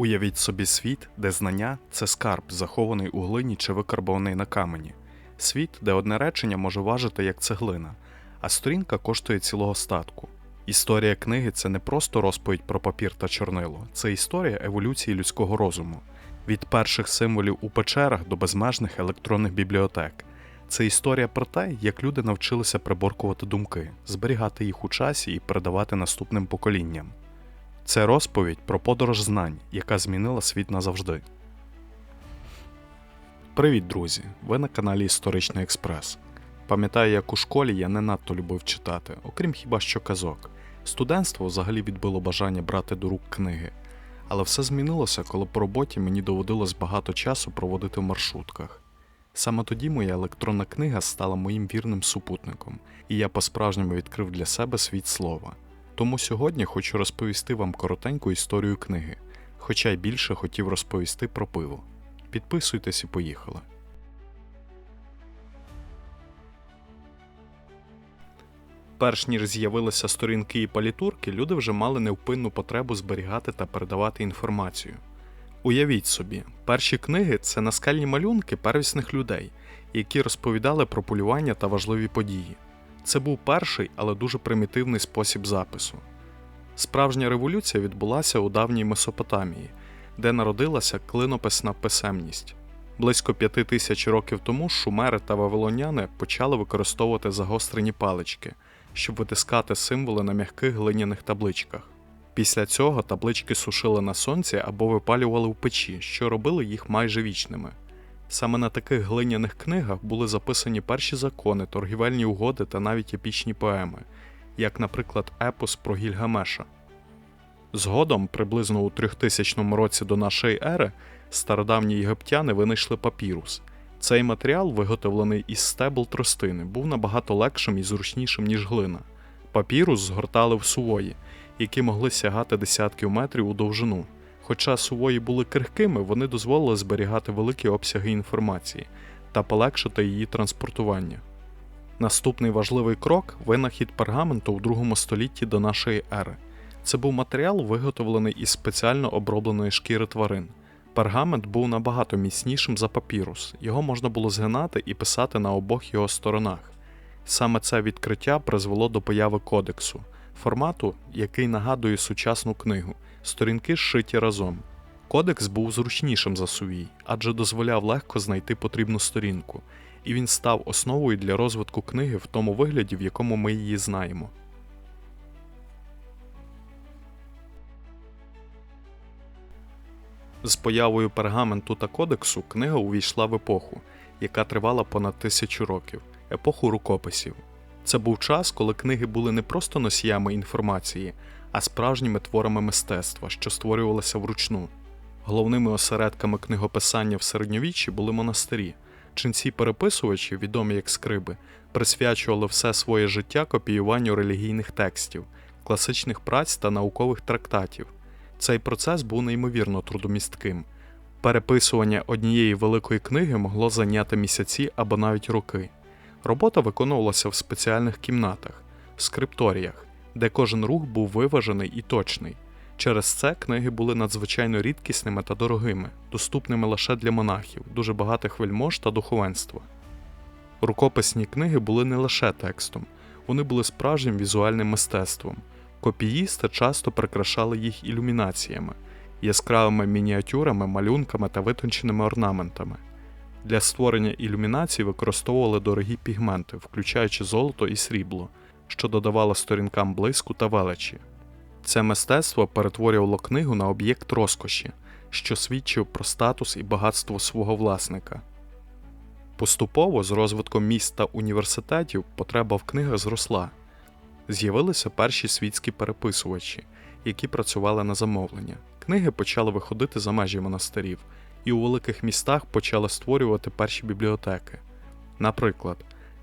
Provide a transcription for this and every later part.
Уявіть собі світ, де знання це скарб, захований у глині чи викарбований на камені. Світ, де одне речення може важити як цеглина, а сторінка коштує цілого статку. Історія книги це не просто розповідь про папір та чорнило, це історія еволюції людського розуму. Від перших символів у печерах до безмежних електронних бібліотек. Це історія про те, як люди навчилися приборкувати думки, зберігати їх у часі і передавати наступним поколінням. Це розповідь про подорож знань, яка змінила світ назавжди. Привіт, друзі! Ви на каналі Історичний Експрес. Пам'ятаю, як у школі я не надто любив читати, окрім хіба що казок. Студентство взагалі відбило бажання брати до рук книги. Але все змінилося, коли по роботі мені доводилось багато часу проводити в маршрутках. Саме тоді моя електронна книга стала моїм вірним супутником, і я по-справжньому відкрив для себе світ слова. Тому сьогодні хочу розповісти вам коротеньку історію книги, хоча й більше хотів розповісти про пиво. Підписуйтесь і поїхали. Перш ніж з'явилися сторінки і палітурки, люди вже мали невпинну потребу зберігати та передавати інформацію. Уявіть собі, перші книги це наскальні малюнки первісних людей, які розповідали про полювання та важливі події. Це був перший, але дуже примітивний спосіб запису. Справжня революція відбулася у давній Месопотамії, де народилася клинописна писемність. Близько п'яти тисяч років тому шумери та вавилоняни почали використовувати загострені палички, щоб витискати символи на м'яких глиняних табличках. Після цього таблички сушили на сонці або випалювали в печі, що робили їх майже вічними. Саме на таких глиняних книгах були записані перші закони, торгівельні угоди та навіть епічні поеми, як, наприклад, епос про Гільгамеша. Згодом, приблизно у 3000 році до нашої ери, стародавні єгиптяни винайшли папірус. Цей матеріал, виготовлений із стебл тростини, був набагато легшим і зручнішим, ніж глина. Папірус згортали в сувої, які могли сягати десятків метрів у довжину. Хоча сувої були крихкими, вони дозволили зберігати великі обсяги інформації та полегшити її транспортування. Наступний важливий крок винахід пергаменту у другому столітті до нашої ери. Це був матеріал, виготовлений із спеціально обробленої шкіри тварин. Пергамент був набагато міцнішим за папірус, його можна було згинати і писати на обох його сторонах. Саме це відкриття призвело до появи кодексу, формату, який нагадує сучасну книгу, сторінки зшиті разом. Кодекс був зручнішим за сувій, адже дозволяв легко знайти потрібну сторінку, і він став основою для розвитку книги в тому вигляді, в якому ми її знаємо. З появою пергаменту та кодексу книга увійшла в епоху, яка тривала понад тисячу років епоху рукописів. Це був час, коли книги були не просто носіями інформації, а справжніми творами мистецтва, що створювалися вручну. Головними осередками книгописання в середньовіччі були монастирі. Ченці-переписувачі, відомі як скриби, присвячували все своє життя копіюванню релігійних текстів, класичних праць та наукових трактатів. Цей процес був неймовірно трудомістким. Переписування однієї великої книги могло зайняти місяці або навіть роки. Робота виконувалася в спеціальних кімнатах, скрипторіях, де кожен рух був виважений і точний. Через це книги були надзвичайно рідкісними та дорогими, доступними лише для монахів, дуже багатих вельмож та духовенства. Рукописні книги були не лише текстом, вони були справжнім візуальним мистецтвом. Копіїсти часто прикрашали їх ілюмінаціями, яскравими мініатюрами, малюнками та витонченими орнаментами. Для створення ілюмінацій використовували дорогі пігменти, включаючи золото і срібло, що додавало сторінкам блиску та величі. Це мистецтво перетворювало книгу на об'єкт розкоші, що свідчив про статус і багатство свого власника. Поступово з розвитком міст та університетів потреба в книгах зросла. З'явилися перші світські переписувачі, які працювали на замовлення. Книги почали виходити за межі монастирів, і у великих містах почали створювати перші бібліотеки. Наприклад,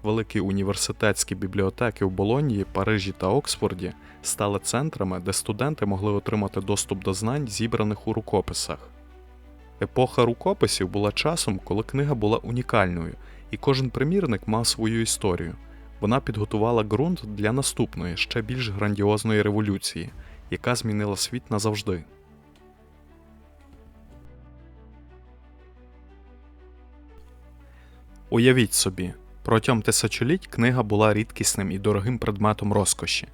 великі університетські бібліотеки в Болонії, Парижі та Оксфорді стали центрами, де студенти могли отримати доступ до знань, зібраних у рукописах. Епоха рукописів була часом, коли книга була унікальною, і кожен примірник мав свою історію. Вона підготувала ґрунт для наступної, ще більш грандіозної революції, яка змінила світ назавжди. Уявіть собі, протягом тисячоліть книга була рідкісним і дорогим предметом розкоші,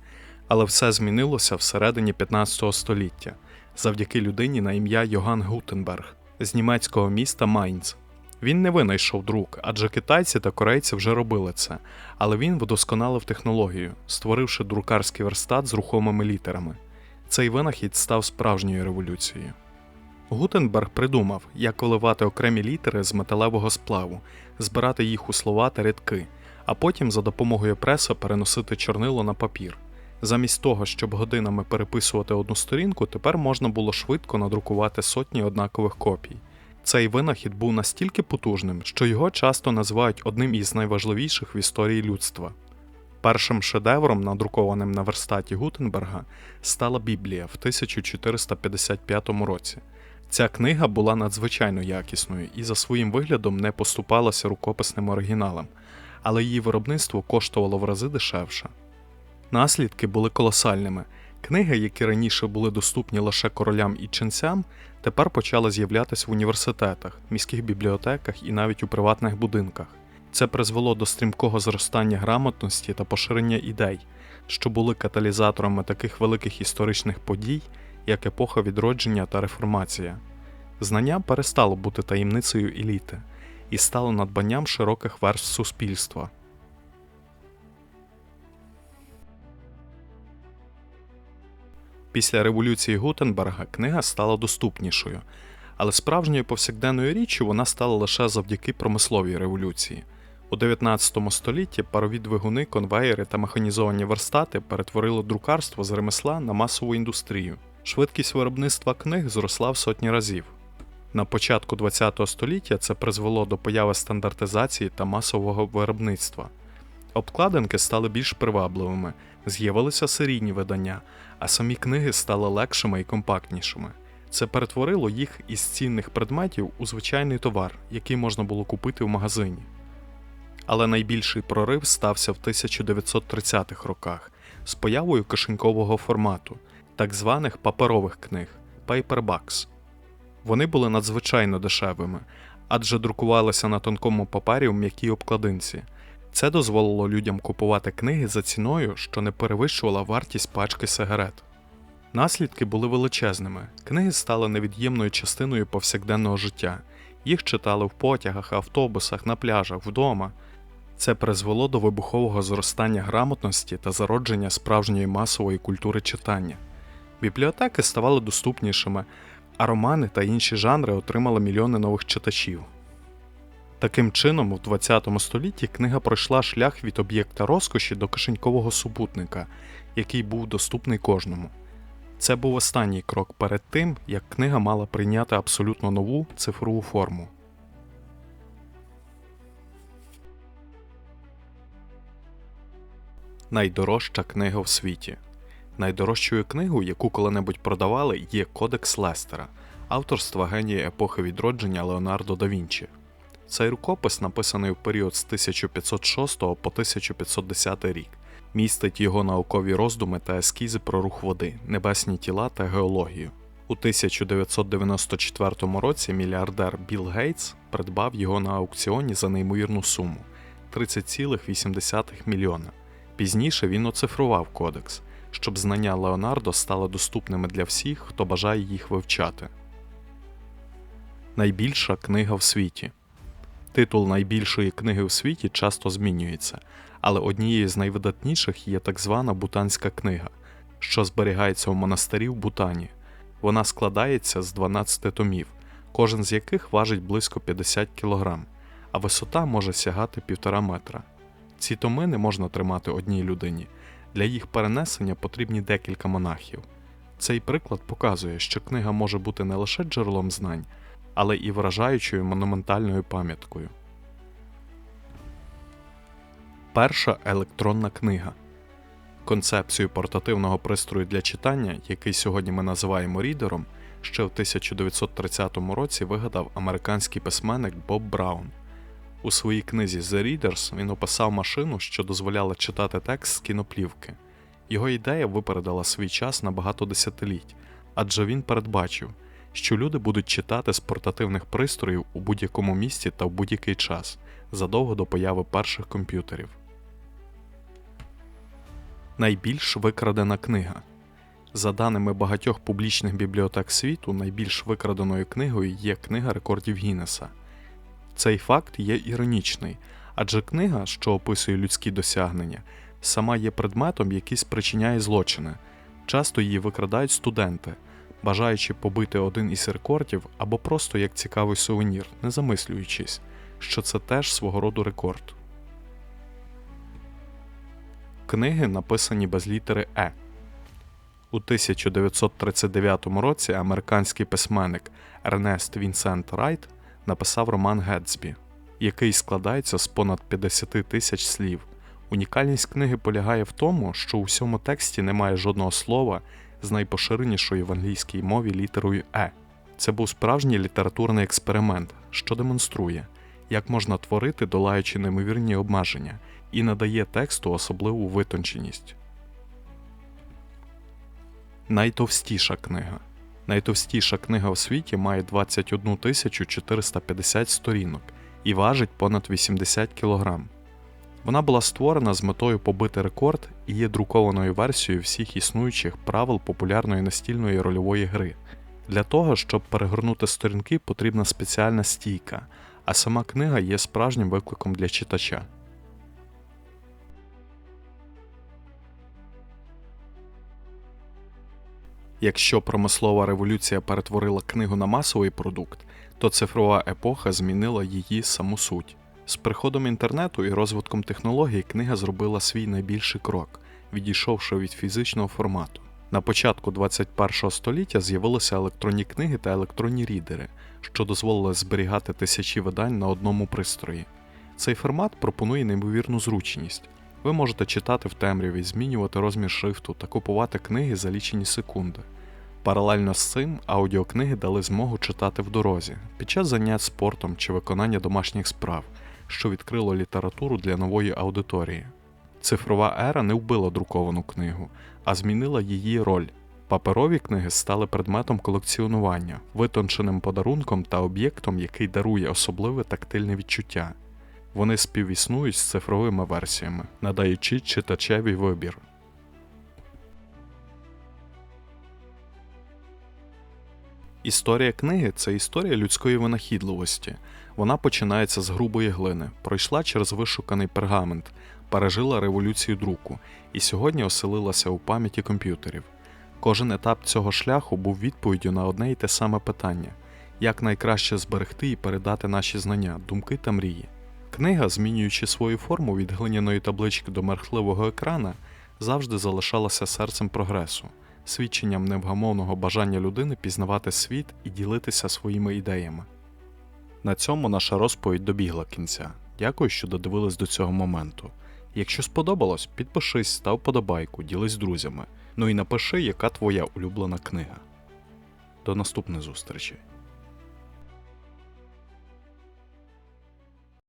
але все змінилося всередині 15 століття завдяки людині на ім'я Йоган Гутенберг з німецького міста Майнц. Він не винайшов друк, адже китайці та корейці вже робили це, але він вдосконалив технологію, створивши друкарський верстат з рухомими літерами. Цей винахід став справжньою революцією. Гутенберг придумав, як виливати окремі літери з металевого сплаву, збирати їх у слова та рядки, а потім за допомогою преса переносити чорнило на папір. Замість того, щоб годинами переписувати одну сторінку, тепер можна було швидко надрукувати сотні однакових копій. Цей винахід був настільки потужним, що його часто називають одним із найважливіших в історії людства. Першим шедевром, надрукованим на верстаті Гутенберга, стала Біблія в 1455 році. Ця книга була надзвичайно якісною і за своїм виглядом не поступалася рукописним оригіналам, але її виробництво коштувало в рази дешевше. Наслідки були колосальними. Книги, які раніше були доступні лише королям і ченцям, тепер почали з'являтися в університетах, міських бібліотеках і навіть у приватних будинках. Це призвело до стрімкого зростання грамотності та поширення ідей, що були каталізаторами таких великих історичних подій, як епоха відродження та реформація. Знання перестало бути таємницею еліти і стало надбанням широких верств суспільства. Після революції Гутенберга книга стала доступнішою, але справжньою повсякденною річчю вона стала лише завдяки промисловій революції. У 19 столітті парові двигуни, конвеєри та механізовані верстати перетворили друкарство з ремесла на масову індустрію. Швидкість виробництва книг зросла в сотні разів. На початку ХХ століття це призвело до появи стандартизації та масового виробництва. Обкладинки стали більш привабливими, з'явилися серійні видання, а самі книги стали легшими і компактнішими. Це перетворило їх із цінних предметів у звичайний товар, який можна було купити в магазині. Але найбільший прорив стався в 1930-х роках з появою кишенькового формату, так званих паперових книг paperbacks. Вони були надзвичайно дешевими, адже друкувалися на тонкому папері в м'якій обкладинці. Це дозволило людям купувати книги за ціною, що не перевищувала вартість пачки сигарет. Наслідки були величезними. Книги стали невід'ємною частиною повсякденного життя. Їх читали в потягах, автобусах, на пляжах, вдома. Це призвело до вибухового зростання грамотності та зародження справжньої масової культури читання. Бібліотеки ставали доступнішими, а романи та інші жанри отримали мільйони нових читачів. Таким чином, у ХХ столітті книга пройшла шлях від об'єкта розкоші до кишенькового супутника, який був доступний кожному. Це був останній крок перед тим, як книга мала прийняти абсолютно нову цифрову форму. Найдорожча книга в світі. Найдорожчою книгою, яку коли-небудь продавали, є Кодекс Лестера, авторства генія епохи відродження Леонардо да Вінчі. Цей рукопис, написаний в період з 1506 по 1510 рік, містить його наукові роздуми та ескізи про рух води, небесні тіла та геологію. У 1994 році мільярдер Білл Гейтс придбав його на аукціоні за неймовірну суму 30,8 мільйона. Пізніше він оцифрував кодекс, щоб знання Леонардо стали доступними для всіх, хто бажає їх вивчати. Найбільша книга в світі. Титул найбільшої книги в світі часто змінюється, але однією з найвидатніших є так звана Бутанська книга, що зберігається в монастирі в Бутані. Вона складається з 12 томів, кожен з яких важить близько 50 кг, а висота може сягати 1,5 метра. Ці томи не можна тримати одній людині. Для їх перенесення потрібні декілька монахів. Цей приклад показує, що книга може бути не лише джерелом знань, але і вражаючою монументальною пам'яткою. Перша електронна книга. Концепцію портативного пристрою для читання, який сьогодні ми називаємо рідером, ще в 1930 році вигадав американський письменник Боб Браун. У своїй книзі The Readers він описав машину, що дозволяла читати текст з кіноплівки. Його ідея випередила свій час на багато десятиліть, адже він передбачив, що люди будуть читати з портативних пристроїв у будь-якому місці та в будь-який час, задовго до появи перших комп'ютерів. Найбільш викрадена книга. За даними багатьох публічних бібліотек світу, найбільш викраденою книгою є книга рекордів Гіннеса. Цей факт є іронічний, адже книга, що описує людські досягнення, сама є предметом, який спричиняє злочини. Часто її викрадають студенти, бажаючи побити один із рекордів або просто як цікавий сувенір, не замислюючись, що це теж свого роду рекорд. Книги написані без літери Е. У 1939 році американський письменник Ернест Вінсент Райт написав роман Гетсбі, який складається з понад 50 тисяч слів. Унікальність книги полягає в тому, що у всьому тексті немає жодного слова з найпоширенішою в англійській мові літерою Е. Це був справжній літературний експеримент, що демонструє, як можна творити, долаючи неймовірні обмеження, і надає тексту особливу витонченість. Найтовстіша книга. Найтовстіша книга в світі має 21 450 сторінок і важить понад 80 кг. Вона була створена з метою побити рекорд і є друкованою версією всіх існуючих правил популярної настільної рольової гри. Для того, щоб перегорнути сторінки, потрібна спеціальна стійка, а сама книга є справжнім викликом для читача. Якщо промислова революція перетворила книгу на масовий продукт, то цифрова епоха змінила її саму суть. З приходом інтернету і розвитком технологій книга зробила свій найбільший крок, відійшовши від фізичного формату. На початку 21 століття з'явилися електронні книги та електронні рідери, що дозволили зберігати тисячі видань на одному пристрої. Цей формат пропонує неймовірну зручність. Ви можете читати в темряві, змінювати розмір шрифту та купувати книги за лічені секунди. Паралельно з цим аудіокниги дали змогу читати в дорозі, під час занять спортом чи виконання домашніх справ, що відкрило літературу для нової аудиторії. Цифрова ера не вбила друковану книгу, а змінила її роль. Паперові книги стали предметом колекціонування, витонченим подарунком та об'єктом, який дарує особливе тактильне відчуття. Вони співіснують з цифровими версіями, надаючи читачеві вибір. Історія книги це історія людської винахідливості. Вона починається з грубої глини, пройшла через вишуканий пергамент, пережила революцію друку і сьогодні оселилася у пам'яті комп'ютерів. Кожен етап цього шляху був відповіддю на одне й те саме питання: як найкраще зберегти і передати наші знання, думки та мрії. Книга, змінюючи свою форму від глиняної таблички до мерхливого екрана, завжди залишалася серцем прогресу, свідченням невгамовного бажання людини пізнавати світ і ділитися своїми ідеями. На цьому наша розповідь добігла кінця. Дякую, що додивились до цього моменту. Якщо сподобалось, підпишись, став подобайку, ділись з друзями. Ну і напиши, яка твоя улюблена книга. До наступної зустрічі!